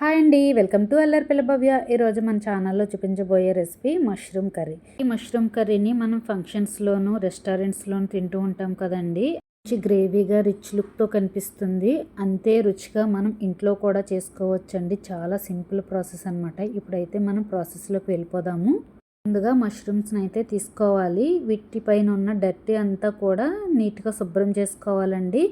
Hi అండి welcome to Allari పిల్లభవ్య ఈరోజు మన ఛానల్లో చూపించబోయే రెసిపీ మష్రూమ్ కర్రీ. ఈ మష్రూమ్ కర్రీని మనం ఫంక్షన్స్లోను రెస్టారెంట్స్లోను తింటూ ఉంటాం కదండి. మంచి గ్రేవీగా రిచ్ లుక్తో కనిపిస్తుంది. అంతే రుచిగా మనం ఇంట్లో కూడా చేసుకోవచ్చండి. చాలా సింపుల్ ప్రాసెస్ అనమాట ఇప్పుడైతే మనం ప్రాసెస్లోకి వెళ్ళిపోదాము. ముందుగా మష్రూమ్స్ని అయితే తీసుకోవాలి. వీటిపైన ఉన్న డర్టీ అంతా కూడా నీట్గా శుభ్రం చేసుకోవాలండి.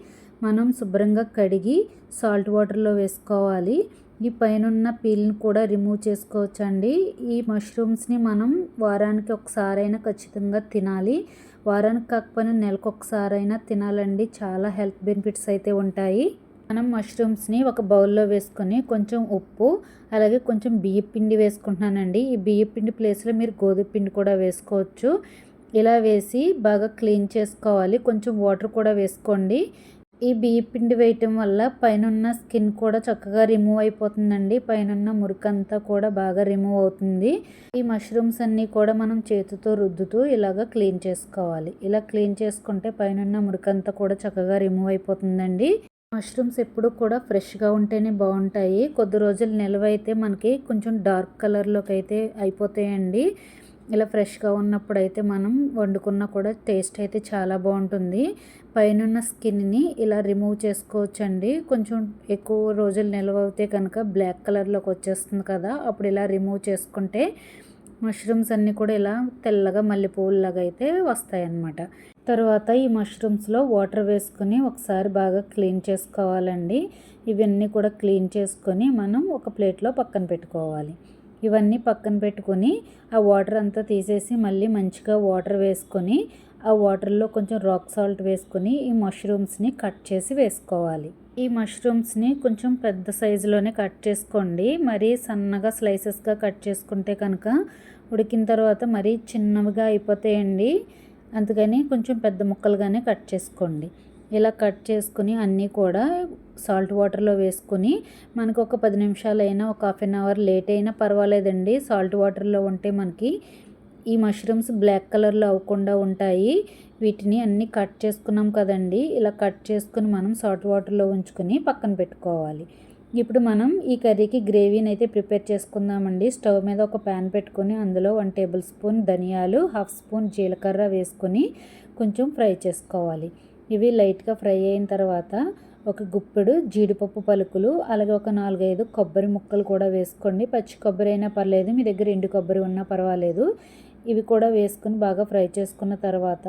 మనం శుభ్రంగా కడిగి సాల్ట్ వాటర్లో వేసుకోవాలి. ఈ పైన పీల్ని కూడా రిమూవ్ చేసుకోవచ్చండి. ఈ మష్రూమ్స్ని మనం వారానికి ఒకసారైనా ఖచ్చితంగా తినాలి. వారానికి కాకపోయినా నెలకు ఒకసారైనా తినాలండి. చాలా హెల్త్ బెనిఫిట్స్ అయితే ఉంటాయి. మనం మష్రూమ్స్ని ఒక బౌల్లో వేసుకొని కొంచెం ఉప్పు అలాగే కొంచెం బియ్య పిండి వేసుకుంటున్నానండి. ఈ బియ్య పిండి ప్లేస్లో మీరు గోధుమ పిండి కూడా వేసుకోవచ్చు. ఇలా వేసి బాగా క్లీన్ చేసుకోవాలి. కొంచెం వాటర్ కూడా వేసుకోండి. ఈ బియ్య పిండి వేయటం వల్ల పైన స్కిన్ కూడా చక్కగా రిమూవ్ అయిపోతుందండి. పైన మురికంతా కూడా బాగా రిమూవ్ అవుతుంది. ఈ మష్రూమ్స్ అన్నీ కూడా మనం చేతితో రుద్దుతూ ఇలాగ క్లీన్ చేసుకోవాలి. ఇలా క్లీన్ చేసుకుంటే పైన మురికంతా కూడా చక్కగా రిమూవ్ అయిపోతుందండి. మష్రూమ్స్ ఎప్పుడు కూడా ఫ్రెష్గా ఉంటేనే బాగుంటాయి. కొద్ది రోజులు నిల్వ అయితే మనకి కొంచెం డార్క్ కలర్లోకి అయితే అయిపోతాయండి. ఇలా ఫ్రెష్గా ఉన్నప్పుడు అయితే మనం వండుకున్న కూడా టేస్ట్ అయితే చాలా బాగుంటుంది. పైన స్కిన్ని ఇలా రిమూవ్ చేసుకోవచ్చండి. కొంచెం ఎక్కువ రోజులు నిల్వ అవుతే కనుక బ్లాక్ కలర్లోకి వచ్చేస్తుంది కదా అప్పుడు ఇలా రిమూవ్ చేసుకుంటే మష్రూమ్స్ అన్నీ కూడా ఇలా తెల్లగా మల్లెపూలలాగా అయితే వస్తాయన్నమాట. తర్వాత ఈ మష్రూమ్స్లో వాటర్ వేసుకొని ఒకసారి బాగా క్లీన్ చేసుకోవాలండి. ఇవన్నీ కూడా క్లీన్ చేసుకొని మనం ఒక ప్లేట్లో పక్కన పెట్టుకోవాలి. ఇవన్నీ పక్కన పెట్టుకొని ఆ వాటర్ అంతా తీసేసి మళ్ళీ మంచిగా వాటర్ వేసుకొని ఆ వాటర్లో కొంచెం రాక్ సాల్ట్ వేసుకొని ఈ మష్రూమ్స్ని కట్ చేసి వేసుకోవాలి. ఈ మష్రూమ్స్ని కొంచెం పెద్ద సైజులోనే కట్ చేసుకోండి. మరీ సన్నగా స్లైసెస్గా కట్ చేసుకుంటే కనుక ఉడికిన తర్వాత మరీ చిన్నవిగా అయిపోతాయండి. అందుకని కొంచెం పెద్ద ముక్కలుగానే కట్ చేసుకోండి. ఇలా కట్ చేసుకుని అన్నీ కూడా సాల్ట్ వాటర్లో వేసుకుని మనకు ఒక పది నిమిషాలు అయినా ఒక హాఫ్ అన్ అవర్ లేట్ అయినా పర్వాలేదండి. సాల్ట్ వాటర్లో ఉంటే మనకి ఈ మష్రూమ్స్ బ్లాక్ కలర్లో అవ్వకుండా ఉంటాయి. వీటిని అన్నీ కట్ చేసుకున్నాం కదండి. ఇలా కట్ చేసుకుని మనం సాల్ట్ వాటర్లో ఉంచుకొని పక్కన పెట్టుకోవాలి. ఇప్పుడు మనం ఈ కర్రీకి గ్రేవీని అయితే ప్రిపేర్ చేసుకుందామండి. స్టవ్ మీద ఒక ప్యాన్ పెట్టుకొని అందులో వన్ టేబుల్ స్పూన్ ధనియాలు హాఫ్ స్పూన్ జీలకర్ర వేసుకొని కొంచెం ఫ్రై చేసుకోవాలి. ఇవి లైట్గా ఫ్రై అయిన తర్వాత ఒక గుప్పెడు జీడిపప్పు పలుకులు అలాగే ఒక నాలుగైదు కొబ్బరి ముక్కలు కూడా వేసుకోండి. పచ్చి కొబ్బరి అయినా పర్లేదు మీ దగ్గర ఎండు కొబ్బరి ఉన్నా పర్వాలేదు. ఇవి కూడా వేసుకుని బాగా ఫ్రై చేసుకున్న తర్వాత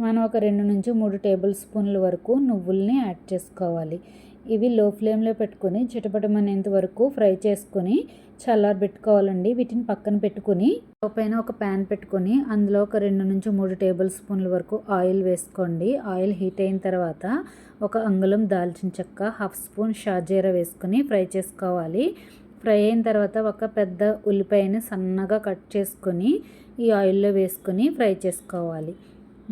మనం ఒక రెండు నుంచి మూడు టేబుల్ స్పూన్ల వరకు నువ్వుల్ని యాడ్ చేసుకోవాలి. ఇవి లో ఫ్లేమ్లో పెట్టుకొని చిటపటమనేంత వరకు ఫ్రై చేసుకొని పెట్టుకోవాలండి. వీటిని పక్కన పెట్టుకుని పైన ఒక ప్యాన్ పెట్టుకొని అందులో ఒక రెండు నుంచి మూడు టేబుల్ స్పూన్ల వరకు ఆయిల్ వేసుకోండి. ఆయిల్ హీట్ అయిన తర్వాత ఒక అంగుళం దాల్చిన చెక్క హాఫ్ స్పూన్ షాజీరా వేసుకొని ఫ్రై చేసుకోవాలి. ఫ్రై అయిన తర్వాత ఒక పెద్ద ఉల్లిపాయని సన్నగా కట్ చేసుకొని ఈ ఆయిల్లో వేసుకొని ఫ్రై చేసుకోవాలి.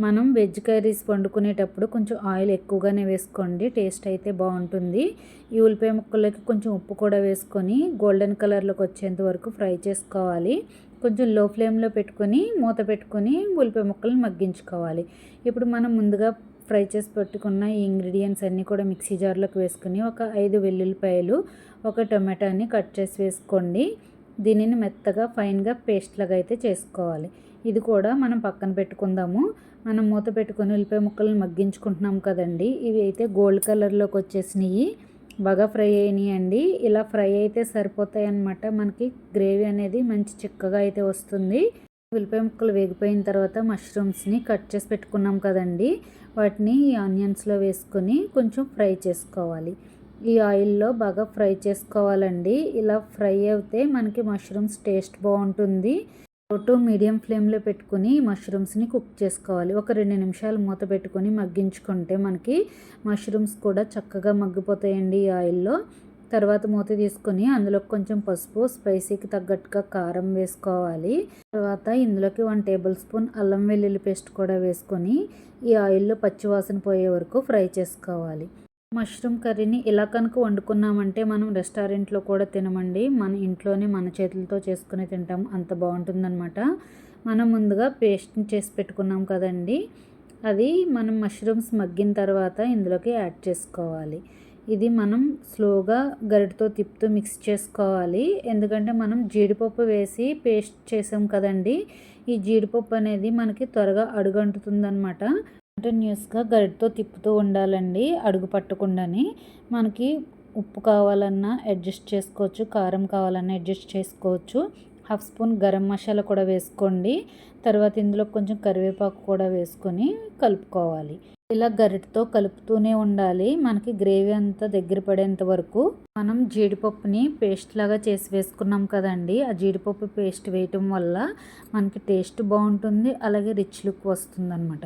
మనం వెజ్ కర్రీస్ వండుకునేటప్పుడు కొంచెం ఆయిల్ ఎక్కువగానే వేసుకోండి టేస్ట్ అయితే బాగుంటుంది. ఈ ఉల్లిపాయ ముక్కలకి కొంచెం ఉప్పు కూడా వేసుకొని గోల్డెన్ కలర్లోకి వచ్చేంత వరకు ఫ్రై చేసుకోవాలి. కొంచెం లో ఫ్లేమ్లో పెట్టుకొని మూత పెట్టుకొని ఉల్లిపాయ ముక్కలను మగ్గించుకోవాలి. ఇప్పుడు మనం ముందుగా ఫ్రై చేసి పెట్టుకున్న ఈ ఇంగ్రీడియంట్స్ అన్నీ కూడా మిక్సీ జార్లోకి వేసుకుని ఒక ఐదు వెల్లుల్లిపాయలు ఒక టొమాటోని కట్ చేసి వేసుకోండి. దీనిని మెత్తగా ఫైన్గా పేస్ట్ లాగా అయితే చేసుకోవాలి. ఇది కూడా మనం పక్కన పెట్టుకుందాము. మనం మూత పెట్టుకొని ఉల్లిపాయ ముక్కలను మగ్గించుకుంటున్నాం కదండి. ఇవి అయితే గోల్డ్ కలర్లోకి వచ్చేసినాయి. బాగా ఫ్రై అయినాయి అండి ఇలా ఫ్రై అయితే సరిపోతాయి అన్నమాట మనకి గ్రేవీ అనేది మంచి చిక్కగా అయితే వస్తుంది. ఉల్లిపాయ ముక్కలు వేగిపోయిన తర్వాత మష్రూమ్స్ని కట్ చేసి పెట్టుకున్నాం కదండి. వాటిని ఆనియన్స్లో వేసుకొని కొంచెం ఫ్రై చేసుకోవాలి. ఈ ఆయిల్లో బాగా ఫ్రై చేసుకోవాలండి. ఇలా ఫ్రై అయితే మనకి మష్రూమ్స్ టేస్ట్ బాగుంటుంది. టు మీడియం ఫ్లేమ్లో పెట్టుకుని మష్రూమ్స్ని కుక్ చేసుకోవాలి. ఒక రెండు నిమిషాలు మూత పెట్టుకొని మగ్గించుకుంటే మనకి మష్రూమ్స్ కూడా చక్కగా మగ్గిపోతాయండి ఈ ఆయిల్లో తర్వాత మూత తీసుకొని అందులో కొంచెం పసుపు స్పైసీకి తగ్గట్టుగా కారం వేసుకోవాలి. తర్వాత ఇందులోకి వన్ టేబుల్ స్పూన్ అల్లం వెల్లుల్లి పేస్ట్ కూడా వేసుకొని ఈ ఆయిల్లో పచ్చివాసన పోయే వరకు ఫ్రై చేసుకోవాలి. మష్రూమ్ కర్రీని ఇలా కనుక వండుకున్నామంటే మనం రెస్టారెంట్లో కూడా తినమండి. మన ఇంట్లోనే మన చేతులతో చేసుకుని తింటాం. అంత బాగుంటుందన్నమాట. మనం ముందుగా పేస్ట్ని చేసి పెట్టుకున్నాం కదండి. అది మనం మష్రూమ్స్ మగ్గిన తర్వాత ఇందులోకి యాడ్ చేసుకోవాలి. ఇది మనం స్లోగా గరిటతో తిప్పుతూ మిక్స్ చేసుకోవాలి. ఎందుకంటే మనం జీడిపప్పు వేసి పేస్ట్ చేసాం కదండి ఈ జీడిపప్పు అనేది మనకి త్వరగా అడుగంటుతుందనమాట కంటిన్యూస్గా గరిటతో తిప్పుతూ ఉండాలండి అడుగు పట్టకుండాని. మనకి ఉప్పు కావాలన్నా అడ్జస్ట్ చేసుకోవచ్చు కారం కావాలన్నా అడ్జస్ట్ చేసుకోవచ్చు. హాఫ్ స్పూన్ గరం మసాలా కూడా వేసుకోండి. తర్వాత ఇందులో కొంచెం కరివేపాకు కూడా వేసుకొని కలుపుకోవాలి. ఇలా గరిటతో కలుపుతూనే ఉండాలి. మనకి గ్రేవీ అంతా దగ్గర పడేంత వరకు మనం జీడిపప్పుని పేస్ట్ లాగా చేసి వేసుకున్నాం కదండి. ఆ జీడిపప్పు పేస్ట్ వేయటం వల్ల మనకి టేస్ట్ బాగుంటుంది అలాగే రిచ్ లుక్ వస్తుంది అనమాట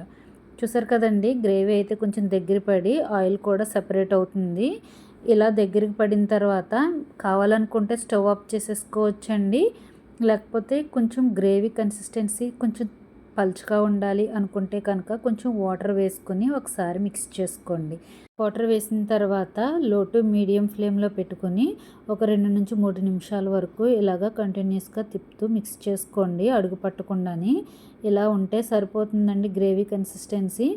చూసారు కదండి గ్రేవీ అయితే కొంచెం దగ్గర పడి ఆయిల్ కూడా సపరేట్ అవుతుంది. ఇలా దగ్గరికి పడిన తర్వాత కావాలనుకుంటే స్టవ్ ఆఫ్ చేసేసుకోవచ్చండి. లేకపోతే కొంచెం గ్రేవీ కన్సిస్టెన్సీ కొంచెం పలుచగా ఉండాలి అనుకుంటే కనుక కొంచెం వాటర్ వేసుకొని ఒకసారి మిక్స్ చేసుకోండి. వాటర్ వేసిన తర్వాత లో టు మీడియం ఫ్లేమ్లో పెట్టుకొని ఒక రెండు నుంచి మూడు నిమిషాల వరకు ఇలాగ కంటిన్యూస్గా తిప్పుతూ మిక్స్ చేసుకోండి. అడుగు పట్టకుండాని ఇలా ఉంటే సరిపోతుందండి గ్రేవీ కన్సిస్టెన్సీ.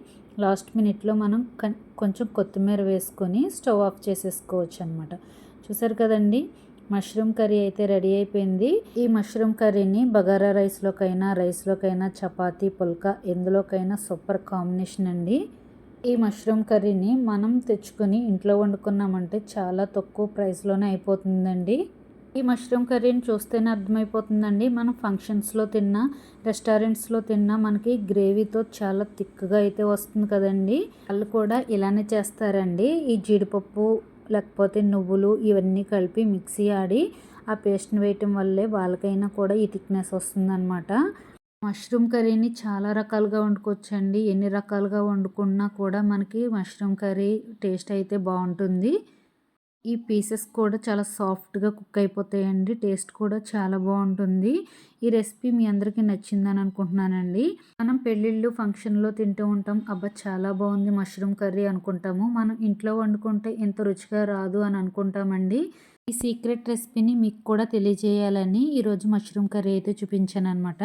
లాస్ట్ మినిట్లో మనం కొంచెం కొత్తిమీర వేసుకొని స్టవ్ ఆఫ్ చేసేసుకోవచ్చు అనమాట చూసారు కదండి? మష్రూమ్ కర్రీ అయితే రెడీ అయిపోయింది. ఈ మష్రూమ్ కర్రీని బగారా రైస్లోకైనా రైస్లోకైనా చపాతీ పుల్కా ఎందులోకైనా సూపర్ కాంబినేషన్ అండి. ఈ మష్రూమ్ కర్రీని మనం తెచ్చుకొని ఇంట్లో వండుకున్నామంటే చాలా తక్కువ ప్రైస్లోనే అయిపోతుందండి. ఈ మష్రూమ్ కర్రీని చూస్తేనే అర్థమైపోతుందండి. మనం ఫంక్షన్స్లో తిన్నా రెస్టారెంట్స్లో తిన్నా మనకి గ్రేవీతో చాలా థిక్గా అయితే వస్తుంది కదండి. వాళ్ళు కూడా ఇలానే చేస్తారండి. ఈ జీడిపప్పు లేకపోతే నువ్వులు ఇవన్నీ కలిపి మిక్సీ ఆడి ఆ పేస్ట్ని వేయటం వల్లే వాళ్ళకైనా కూడా ఈ థిక్నెస్ వస్తుందన్నమాట. మష్రూమ్ కర్రీని చాలా రకాలుగా వండుకోవచ్చండి. ఎన్ని రకాలుగా వండుకున్నా కూడా మనకి మష్రూమ్ కర్రీ టేస్ట్ అయితే బాగుంటుంది. ఈ పీసెస్ కూడా చాలా సాఫ్ట్గా కుక్ అయిపోతాయండి. టేస్ట్ కూడా చాలా బాగుంటుంది. ఈ రెసిపీ మీ అందరికీ నచ్చిందని అనుకుంటున్నానండి. మనం పెళ్ళిళ్ళు ఫంక్షన్లో తింటూ ఉంటాం. అబ్బా చాలా బాగుంది మష్రూమ్ కర్రీ అనుకుంటాము. మనం ఇంట్లో వండుకుంటే ఎంత రుచిగా రాదు అని అనుకుంటామండి. ఈ సీక్రెట్ రెసిపీని మీకు కూడా తెలియజేయాలని ఈరోజు మష్రూమ్ కర్రీ అయితే చూపించాను అనమాట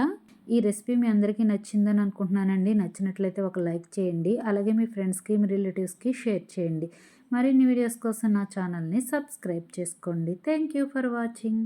ఈ రెసిపీ మీ అందరికీ నచ్చిందని అనుకుంటున్నానండి. నచ్చినట్లయితే ఒక లైక్ చేయండి. అలాగే మీ ఫ్రెండ్స్కి మీ రిలేటివ్స్కి షేర్ చేయండి. మరిన్ని వీడియోస్ కోసం నా ఛానల్ని సబ్స్క్రైబ్ చేసుకోండి. Thank you for watching.